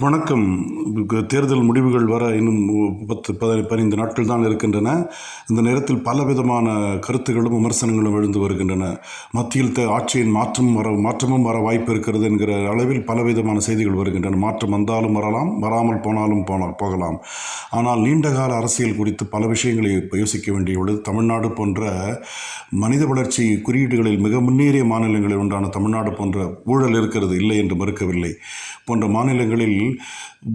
வணக்கம். தேர்தல் முடிவுகள் வர இன்னும் பத்து பதி பதினைந்து நாட்கள் தான் இருக்கின்றன. இந்த நேரத்தில் பலவிதமான கருத்துகளும் விமர்சனங்களும் எழுந்து வருகின்றன. மத்தியில் த- ஆட்சியின் மாற்றம் வர மாற்றமும் வர வாய்ப்பு இருக்கிறது என்கிற அளவில் பலவிதமான செய்திகள் வருகின்றன. மாற்றம் வந்தாலும் வரலாம் வராமல் போனாலும் போனால் போகலாம். ஆனால் நீண்டகால அரசியல் குறித்து பல விஷயங்களை யோசிக்க வேண்டியுள்ளது. தமிழ்நாடு போன்ற மனித வளர்ச்சி குறியீடுகளில் மிக முன்னேறிய மாநிலங்களில் உண்டான தமிழ்நாடு போன்ற ஊழல் இருக்கிறது இல்லை என்று மறுக்கவில்லை. போன்ற மாநிலங்களில்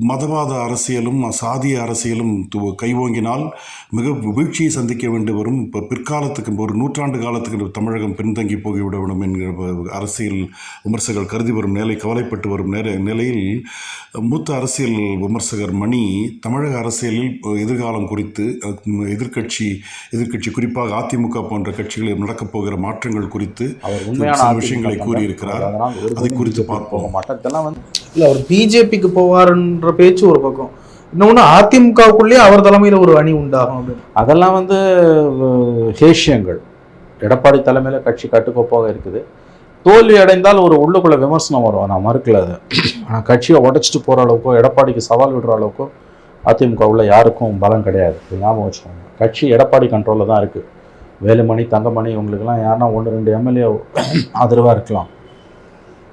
மதவாத அரசியலும் சாதிய அரசியலும் கைவோங்கினால் மிக வீழ்ச்சியை சந்திக்க வேண்டி வரும் இப்போ பிற்காலத்துக்கு ஒரு நூற்றாண்டு காலத்துக்கு தமிழகம் பின்தங்கி போய்விடவிடும் என்கிற வ- அரசியல் விமர்சகர்கள் கருதி வரும் நிலை கவலைப்பட்டு வரும் நேர நிலையில் மூத்த அரசியல் விமர்சகர் மணி தமிழக அரசியலில் எதிர்காலம் குறித்து அஹ், எதிர்க்கட்சி எதிர்க்கட்சி குறிப்பாக அதிமுக போன்ற கட்சிகளில் நடக்கப் போகிற மாற்றங்கள் குறித்து விஷயங்களை. கூறியிருக்கிறார் அதை குறித்து பார்ப்போம். இதெல்லாம் வந்து இல்லை அவர் பிஜேபிக்கு போவாருன்ற பேச்சு ஒரு பக்கம். இன்னொன்று அதிமுகவுக்குள்ளேயே அவர் தலைமையில் ஒரு அணி உண்டாகும் அப்படின்னு. அதெல்லாம் வந்து ஹேஷியங்கள். எடப்பாடி தலைமையில் கட்சி கட்டுக்கோப்பாக இருக்குது. தோல்வி அடைந்தால் ஒரு உள்ளுக்குள்ள விமர்சனம் வரும். நான் மறுக்கல அது. ஆனால் கட்சியை உடைச்சிட்டு போகிற அளவுக்கோ எடப்பாடிக்கு சவால் விடுற அளவுக்கோ அதிமுக யாருக்கும் பலம் கிடையாது. ஞாபகம் வச்சுக்கோங்க. கட்சி எடப்பாடி கண்ட்ரோலில் தான் இருக்குது வேலுமணி தங்கமணி இவங்களுக்கெல்லாம் யாருன்னா ஒன்று ரெண்டு எம்எல்ஏ ஆதரவாக இருக்கலாம்.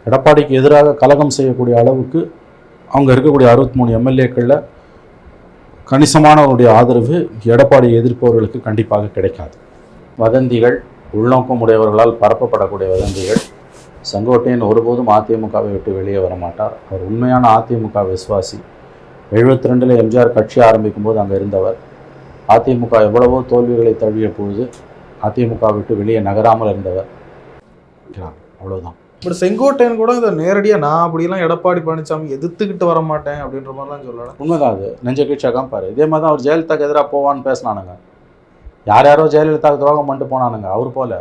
எடப்பாடிக்கு எதிராக கலகம் செய்யக்கூடிய அளவுக்கு அவங்க இருக்கக்கூடிய அறுபத்தி மூணு எம்எல்ஏக்களில் கணிசமானவருடைய ஆதரவு எடப்பாடியை எதிர்ப்பவர்களுக்கு கண்டிப்பாக கிடைக்காது. வதந்திகள் உள்நோக்கம் உடையவர்களால் பரப்பப்படக்கூடிய வதந்திகள் செங்கோட்டையன் ஒருபோதும் அதிமுகவை விட்டு வெளியே வர மாட்டார் அவர் உண்மையான அதிமுக விசுவாசி. எழுபத்தி ரெண்டில் எம்ஜிஆர் கட்சி ஆரம்பிக்கும் போது அங்கே இருந்தவர். அதிமுக எவ்வளவோ தோல்விகளை தழுவிய பொழுது அதிமுக விட்டு வெளியே நகராமல் இருந்தவர். அவ்வளோதான் பட் செங்கோட்டையன் கூட இதை நேரடியா நான் அப்படிலாம் எடப்பாடி பழனிசாமி எதிர்த்துக்கிட்டு வர மாட்டேன் அப்படின்ற மாதிரிலாம் சொல்லலாம் உண்மைதான் அது. நெஞ்ச கீழ்ச்சாக்காம பாரு. இதே மாதிரி தான் அவர் ஜெயலலிதாக்கு எதிராக போவான்னு பேசினானுங்க. யார் யாரோ ஜெயலலிதாவுக்கு துரோகம் பண்ணிட்டு போனானுங்க. அவர் போல.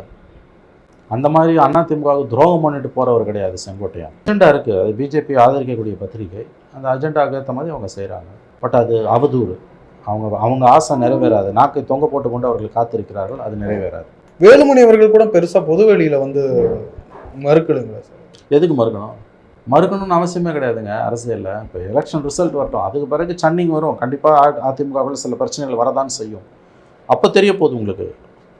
அந்த மாதிரி அண்ணா திமுகவுக்கு துரோகம் பண்ணிட்டு போறவர் கிடையாது செங்கோட்டையன். அஜெண்டா இருக்கு. அது பிஜேபி ஆதரிக்கக்கூடிய பத்திரிகை. அந்த அஜெண்டாவுக்கு ஏற்ற மாதிரி அவங்க செய்கிறாங்க பட் அது அவதூறு. அவங்க அவங்க ஆசை நிறைவேறாது. நாக்கை தொங்க போட்டு கொண்டு அவர்கள் காத்திருக்கிறார்கள். அது நிறைவேறாது. வேலுமணி அவர்கள் கூட பெருசா பொதுவெளியில வந்து மறுக்கலுங்களா சார் எதுக்கு மறுக்கணும்? மறுக்கணும்னு அவசியமே கிடையாதுங்க அரசியலில். இப்போ எலெக்ஷன் ரிசல்ட் வரட்டும். அதுக்கு பிறகு சன்னிங் வரும். கண்டிப்பாக அதிமுகவில் சில பிரச்சனைகள் வரதான் செய்யும். அப்போ தெரிய போகுது உங்களுக்கு.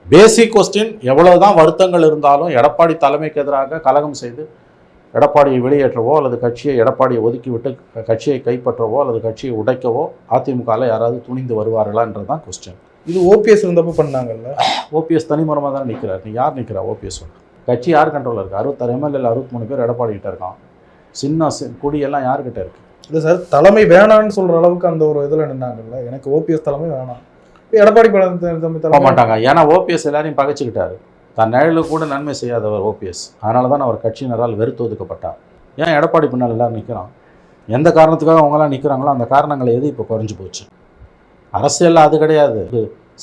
பேசிக் கொஸ்டின் எவ்வளவுதான் வருத்தங்கள் இருந்தாலும் எடப்பாடி தலைமைக்கு எதிராக கலகம் செய்து எடப்பாடியை வெளியேற்றவோ அல்லது கட்சியை எடப்பாடியை ஒதுக்கிவிட்டு கட்சியை கைப்பற்றவோ அல்லது கட்சியை உடைக்கவோ அதிமுகவில் யாராவது துணிந்து வருவார்களான்றது தான் கொஸ்டின் இது ஓபிஎஸ் இருந்தப்ப பண்ணாங்கல்ல? ஓபிஎஸ் தனிமுறமாக தான் நிற்கிறார் நீ யார் நிற்கிறா ஓபிஎஸ் கட்சி யார் கண்ட்ரோலில் இருக்குது அறுபத்தாறு எம்எல்ஏ அறுபத்தி மூணு பேர் எடப்பாடி கிட்ட இருக்கான். சின்ன குடியெல்லாம் யார்கிட்ட இருக்கு? இல்ல சார் தலைமை வேணான்னு சொல்ற அளவுக்கு அந்த ஒரு இதுல நின்னாங்கல்ல. எனக்கு ஓபிஎஸ் தலைமை வேணாம். எடப்பாடி போக மாட்டாங்க. ஏன்னா ஓபிஎஸ் எல்லாரையும் பகைச்சிக்கிட்டாரு. தன் நிழலுக்கு கூட நன்மை செய்யாதவர் ஓபிஎஸ் அதனால தான் அவர் கட்சியினரால் வெறுத்து ஒதுக்கப்பட்டார். ஏன் எடப்பாடி பின்னால் எல்லாரும் நிற்கிறான் எந்த காரணத்துக்காக அவங்களாம் நிற்கிறாங்களோ அந்த காரணங்களை எது இப்போ குறைஞ்சு போச்சு? அரசியலில் அது கிடையாது.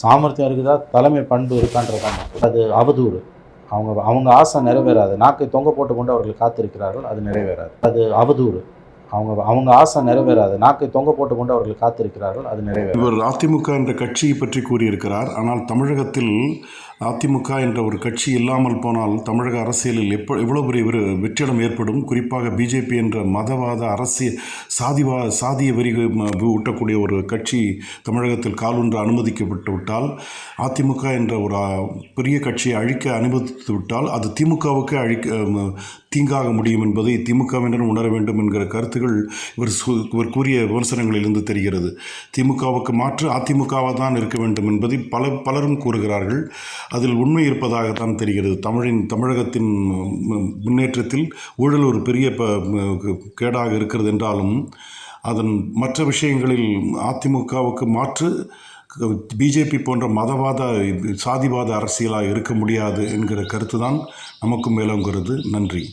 சாமர்த்தியம் இருக்குதா? தலைமை பண்பு இருக்கான்றதாங்க அது அவதூறு. அவங்க அவங்க ஆசை நிறைவேறாது. நாக்கை தொங்க போட்டு கொண்டு அவர்கள் காத்திருக்கிறார்கள் அது நிறைவேறாது. அது அவதூறு. அவங்க அவங்க ஆசை நிறைவேறாது. நாக்கை தொங்க போட்டு கொண்டு அவர்கள் காத்திருக்கிறார்கள் அது நிறைவேறும் இவர் அதிமுக என்ற கட்சியை பற்றி கூறியிருக்கிறார். ஆனால் தமிழகத்தில் அதிமுக என்ற ஒரு கட்சி இல்லாமல் போனால் தமிழக அரசியலில் எப்போ எவ்வளோ பெரிய ஒரு வெற்றிடம் ஏற்படும். குறிப்பாக பிஜேபி என்ற மதவாத அரசியல் சாதிவா சாதிய வரி ஊட்டக்கூடிய ஒரு கட்சி தமிழகத்தில் காலொன்று அனுமதிக்கப்பட்டு விட்டால் அதிமுக என்ற ஒரு பெரிய கட்சியை அழிக்க அனுமதித்து விட்டால் அது திமுகவுக்கு அழிக்க தீங்காக முடியும் என்பதை திமுகவினர் உணர வேண்டும் என்கிற கருத்துகள் இவர் சு- இவர் கூறிய விமர்சனங்களிலிருந்து தெரிகிறது. திமுகவுக்கு மாற்று அதிமுகவாக தான் இருக்க வேண்டும் என்பதை பல பலரும் கூறுகிறார்கள். அதில் உண்மை இருப்பதாகத்தான் தெரிகிறது. தமிழின் தமிழகத்தின் முன்னேற்றத்தில் ஊழல் ஒரு பெரிய ப கேடாக இருக்கிறது என்றாலும் அதன் மற்ற விஷயங்களில் அதிமுகவுக்கு மாற்று பிஜேபி போன்ற மதவாத சாதிவாத அரசியலாக இருக்க முடியாது என்கிற கருத்து தான் நமக்கும் மேலோங்கிறது. நன்றி.